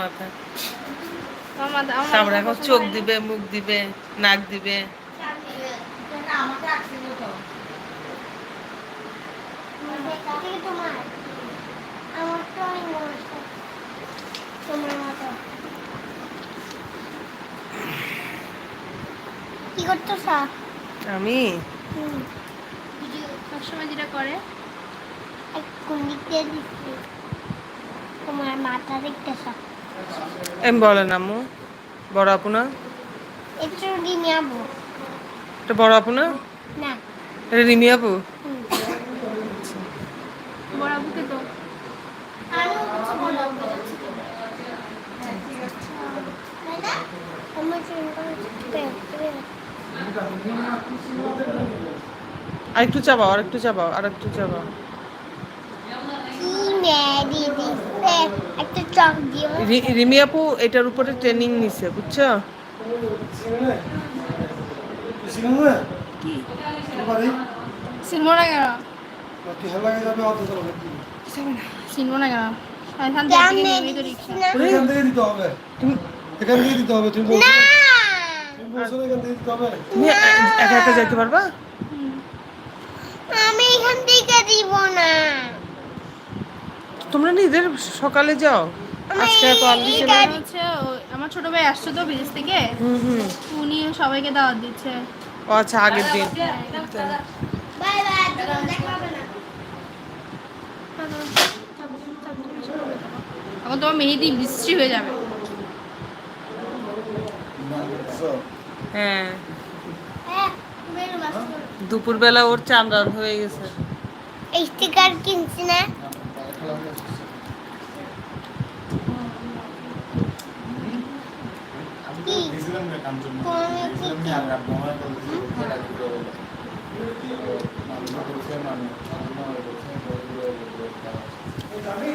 মাথা। তারপরে এখন চোখ দিবে মুখ দিবে নাক দিবে। কি আমি? সবসময় যেটা করে? এক কোন দিক দিয়ে তোমার মাথা দেখতেছ? এম বলেন আম্মু। বড় আপু না? একটু দিনে যাব এটা বড় আপু না? না। এটা রিমি আপু? বড় তো আরও কিছু বলো। আর একটু চাবাও আর একটু চাবাও আর একটু চাবাও। দিচ্ছে একটা চক দিও রিমি আপু এটার উপরে ট্রেনিং নিছে বুঝছ? না কেন? চিনবো না কেন? এখান থেকে দিতে হবে। এখান থেকে দিতে হবে তুমি বলছো তুমি এখান থেকে দিতে হবে। তুমি এ- একা একা যাইতে পারবা? আমি এখান থেকে দিব না। তোমরা নিজের সকালে যাও? আজকে ছিল এই হচ্ছে ও- আমার ছোট ভাই আসছে তো বিদেশ থেকে। হুম হুম। উনি সবাইকে দাওয়াত দিচ্ছে। ও আচ্ছা আগের দিন। বাই বাই দেখা হবে না। এখন তোমার মেহেদি বৃষ্টি হয়ে যাবে। হ্যাঁ। হ্যাঁ দুপুরবেলা ওর চামড়ান হয়ে গেছে। এই স্টিকার কিনছি না কি তুমি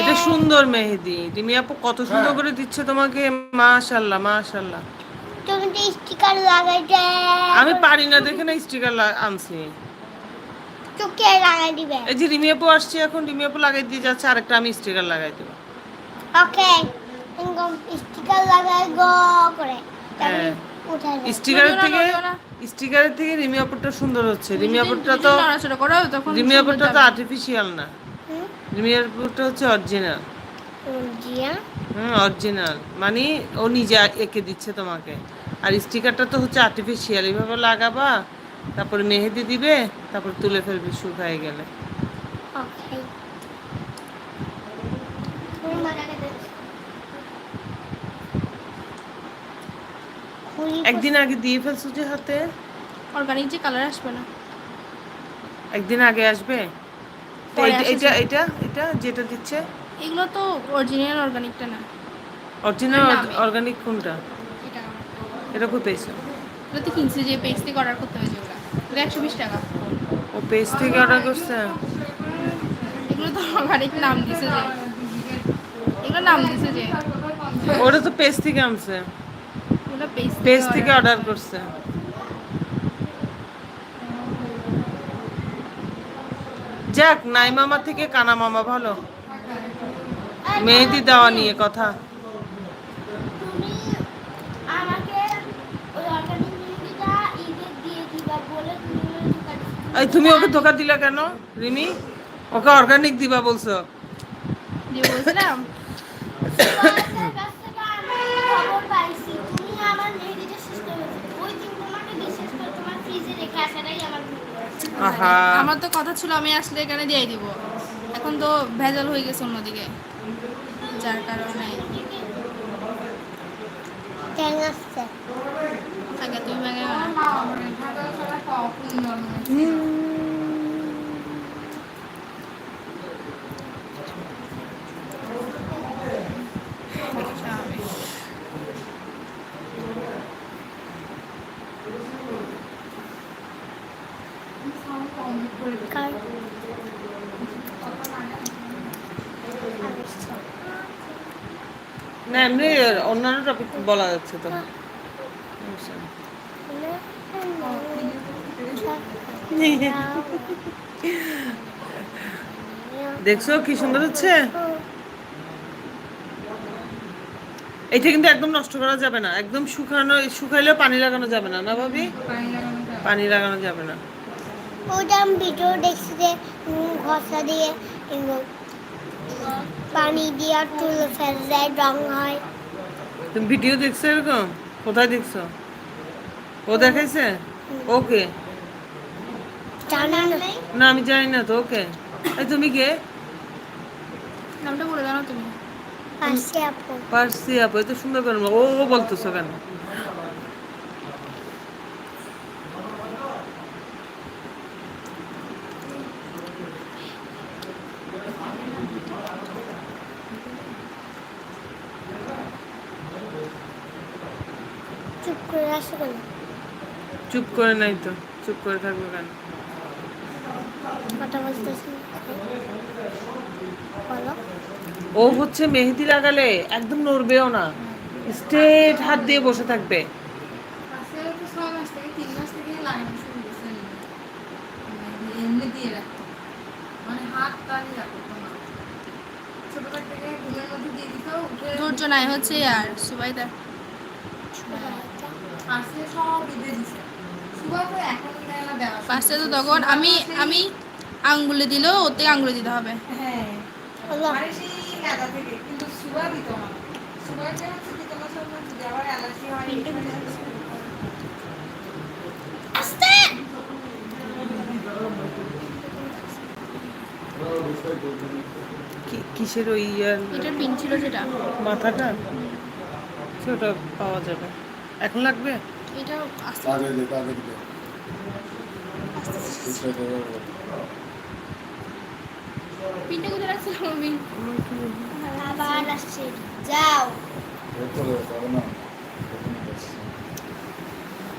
এটা সুন্দর মেহেদি। রিমি আপু কত সুন্দর করে দিচ্ছে তোমাকে। মাশাল্লাহ মাশাল্লাহ। তুমি তো স্টিকার আমি পারি না দেখে না স্টিকার আনছি। চোখে লাগাই দিবে এই যে রিমি আপু আসছে এখন রিমি আপু লাগাই দিয়ে যাচ্ছে আরেকটা আমি স্টিকার লাগাই দেবো। ওকে এরকম স্টিকার লাগাই গো করে। তারপরে হ্যাঁ। স্টিকারের থেকে স্টিকারের থেকে রিমি আপুরটা সুন্দর হচ্ছে। রিমি আপুরটা তো রিমি আপুরটা তো আর্টিফিশিয়াল না। হুম? রিমি আপুরটা হচ্ছে অরিজিনাল হুম, অরিজিনাল মানে ও নিজে এঁকে দিচ্ছে তোমাকে। আর স্টিকারটা তো হচ্ছে আর্টিফিশিয়াল এইভাবে লাগাবা তারপরে মেহেদি দিবে তারপর তুলে ফেলবে শুকায় গেলে। ওকে তুমি মাথাটা দে। খুলি একদিন আগে দিয়ে ফেলছো যে হাতে? অর্গানিক যে কালার আসবে না। একদিন আগে আসবে? এটা- এটা এটা এটা যেটা দিচ্ছে? এগুলো তো অরিজিনাল অর্গানিকটা না। অরিজিনাল। অর্গানিক কোনটা? এটা এটা কই পেয়েছ এগুলো তো কিনছি যে পেজ থেকে অর্ডার করতে হয়েছে একশো বিশ টাকা। ও পেজ থেকে অর্ডার করছে? এগুলো তো অর্গানিক নাম দিছে যে। এগুলো নাম দিছে যে। ওটা তো পেজ থেকে আনছে। এগুলো পেজ থেকে অর্ডার করছে। যাক নাই মামা থেকে কানা মামা ভালো। মেহেদি দেওয়া নিয়ে কথা। তুমি আমাকে ওই অর্গানিক মেহেদিটা ঈদের দিয়ে দিবা বলে তুমি এই তুমি ওকে ধোকা দিলা কেন রিমি? ওকে অর্গানিক দিবা বলছো। বলছিলাম তোমার কাছ থেকে আমি খবর পাইছি, তুমি আমার মেহেদিটা শেষ করে ফেলছো। ওই দিন তোমাকে বিশ্বাস করে তোমার ফ্রিজে রেখে আসাটাই আমার ভুল হয়েছে। আহা আমার তো কথা ছিল আমি আসলে এখানে দিয়ে দিব। এখন তো ভেজাল হয়ে গেছে অন্যদিকে যার কারণে। আগে তুমি না, এমনি অন্যান্য টপিক বলা যাচ্ছে তো। দেখছ কি সুন্দর হচ্ছে? এটা কিন্তু একদম নষ্ট করা যাবে না, একদম শুকানো, শুকাইলেও পানি লাগানো যাবে না না ভাবি? পানি লাগানো যাবে না। ওটা আমি ভিডিও দেখছি যে ঘষা দিয়ে পানি দিয়ে আর তুলে ফেলে দেয় রং হয়। তুমি ভিডিও দেখছ এরকম? কোথায় দেখছ? ও দেখাইছে? ওকে। জানি না না আমি জানি না তো ওকে। এই তুমি কে? নামটা বলে দাও তুমি? পাশে আপু। পারছি আপু এত সুন্দর করে ও ও বলতেছো কেন চুপ করে আসো কেন? চুপ করে নাই তো চুপ করে থাকবে কেন? কথা বলতেছি ও হচ্ছে মেহেদি লাগালে একদম নড়বেও না স্ট্রেট হাত দিয়ে বসে থাকবে। করছে মানে মানে হচ্ছে আর সুবাইদা সুবাই তো তখন আমি আমি আঙ্গুলে দিলেও ওর থেকে আঙ্গুলে দিতে হবে। হ্যাঁ। কিসের ওই এটা পিন ছিল সেটা। মাথাটা? সেটা পাওয়া যাবে। এখন লাগবে? এটা আস্তে কোথায় রাখছিলাম আমি আবার আসছে। যাও।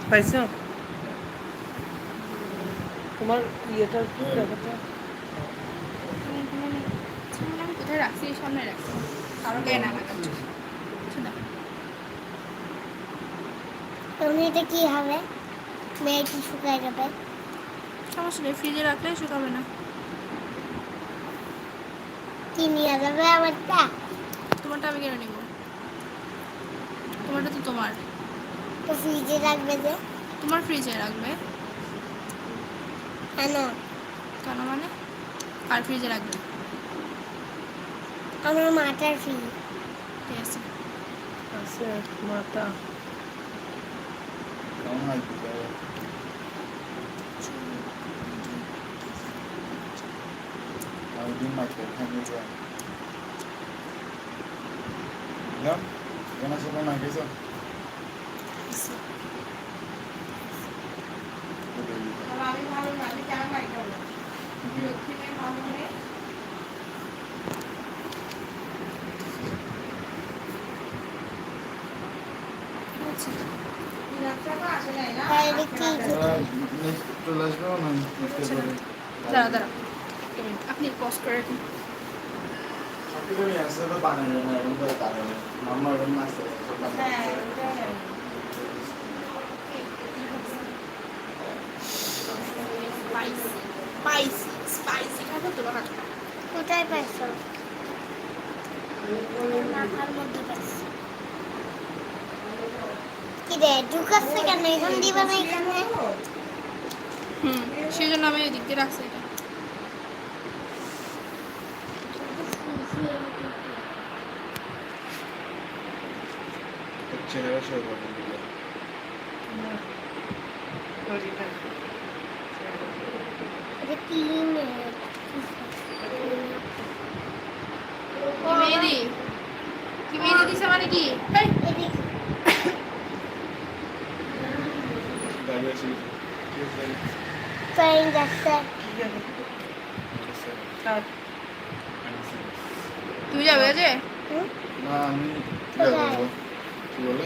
পাইছো? তোমার ইয়েটা দেখাতে আমি কোথায় রাখছি? সামনে রাখছি। কারও গায়ে না তুমি এটা কি হবে? মেয়েটি শুকায় যাবে? সমস্যা নেই ফ্রিজে রাখলে শুকাবে না। কি নিয়ে যাবে আমারটা? তোমারটা আমি কেন নিব? তোমারটা তো তোমার। তো ফ্রিজে রাখবে যে। তোমার ফ্রিজে রাখবে? কেন? কেন মানে? আর ফ্রিজে রাখবে? আমার মাটার ফ্রিজ ঠিক আছে। আছে মাথা আমি ভালো না আমি কেন বাড়ি যাব লক্ষ্মীমের ভালো হয়ে রাস্তা তো আসে নাই না তাহলে কি দাঁড়া দাঁড়া আপনি পজ করে রাখুন স্পাইসি স্পাইসি খাব তো কোথায় পাইছো? মাথার মধ্যে পাইছি। কি রে ঢুকাচ্ছে কেন? এখানে দিবা না এখানে? হুম সেই জন্য আমি ওই দিক দিয়ে রাখছি এটা? কি মেহেদি? কি মেহেদি দিছে মানে কি? হেই, এদিকে ট্রেন যাচ্ছে তুমি যাবে যে না আমি কি কি বলে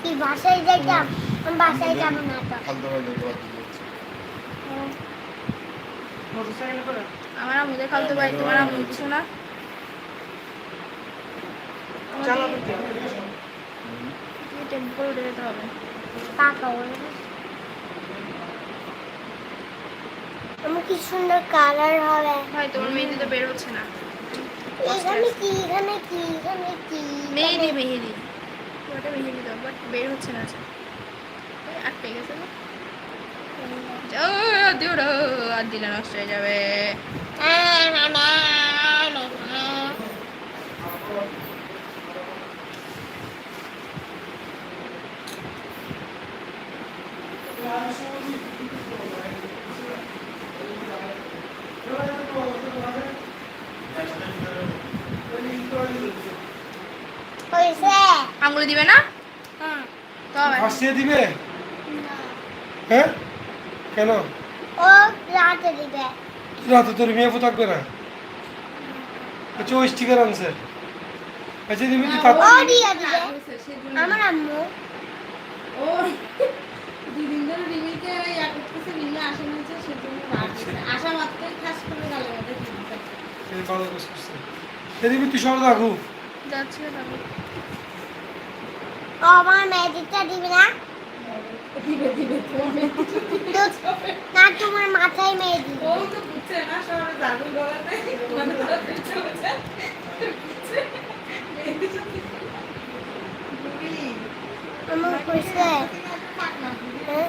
কি বাসায় যাইতাম আমি বাসায় যাব না তো ফালতু ফালতু কথা বলছি মোটরসাইকেল করে আমার আম্মুদের খালতো ভাই তোমার আম্মু কিছু না চালাবে কে? টেম্পল উঠে যেতে হবে আমার কি সুন্দর কালার হবে। ভাই তোমার মেহেদি তো বের হচ্ছে না। এখানে কি এখানে কি এখানে কি? মেহেদি মেহেদি ওটা মেহেদি দাও বাট বের হচ্ছে না আটকে গেছে না, আর দিলে নষ্ট হয়ে যাবে। আঙুলে দিবে না? হ্যাঁ তবে। দিবে? হ্যাঁ? কেন? ও রাতে দিবে। রাতে তোর মেয়ে থাকবে না আচ্ছা ওই স্টিকার আনছে। আচ্ছা দিবি তুই থাক ও দিয়ে দিবে। আমার আম্মু। ও। দুই দিন ধরে রিমিকে ওই এক করতেছে রিমি আসে না হচ্ছে সেজন্য আসা। মাত্রই খাস করে গালে মধ্যে দিয়ে ভালো কাজ করছে? এ তুই সব রাখু যাচ্ছে যাবে ও আমার মেয়েদিটা দিবে না? দিবে দিবে তোমার না তোমার মাথায় ও তো বুঝছে না শহরে জাদু গলাতে মানে ধরে চলেছে বুঝছে মেয়েদের সাথে বুবলি, আমার হয়েছে থাক না, হ্যাঁ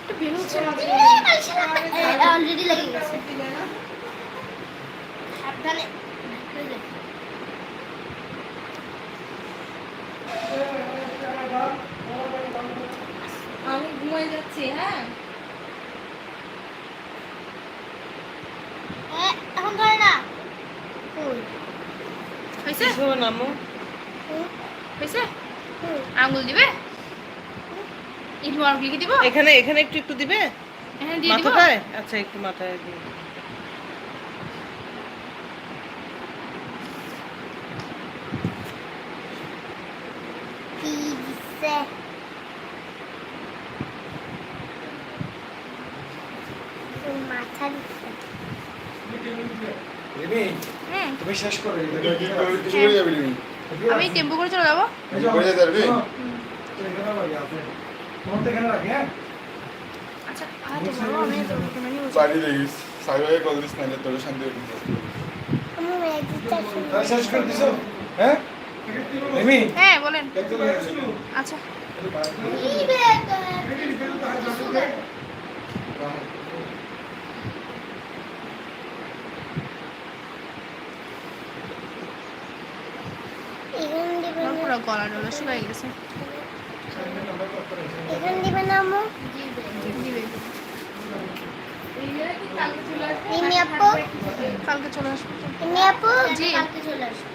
একটু বের হচ্ছে না অলরেডি লেগে গেছে? সাবধানে। আমি ঘুমাই যাচ্ছি হ্যাঁ? এ, এখন ধরে না। ফুল হয়েছে? হয়েছে? হুম। আঙুল দিবে? ইট মার্ক লিখে দিব? এখানে এখানে একটু একটু দিব? মাথাটায় আচ্ছা একটু মাথায় দিই হুম তুমি শেষ করে রিমি। আমি টেম্পো করে চলে যাব? করে যেতে পারবি এখানে লাগে তো এখানে রাখি হ্যাঁ আচ্ছা হাতে বলো আমি তো ক্যামেরা নিয়ে বসে বাড়ি দেখিস সাইবারে কল দিস না তোর শান্তি শেষ করে দিছো? হ্যাঁ? হ্যাঁ বলেন। আচ্ছা। পুরো গলা ডলা শুকাই গেছে। এখানে দিবে না আম্মু? দিবে কালকে চলে আসবে। রিমি আপু? কালকে চলে আসব।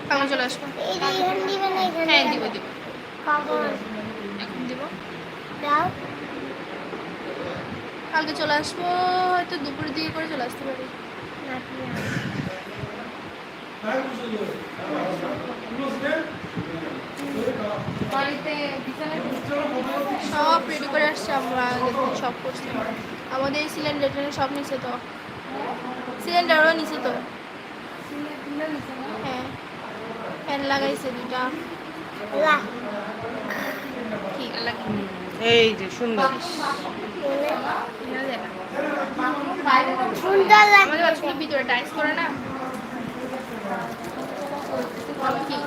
কালকে চলে আসব। এই যে এখানে দিবে এখানে হ্যাঁ দিব দিব কখন এখন দিব। দাও। কালকে চলে আসব হয়তো দুপুরের দিকে করে চলে আসতে পারি। না। বাড়িতে সব রেডি করে আসছে আমরা সব করছি। আমাদের সিলিন্ডার সব নিচে তো। সিলিন্ডারও নিচে তো। হ্যাঁ ফ্যান লাগাইছে দুটা এই যে সুন্দর। ভিতরে টাইস করে না? কি?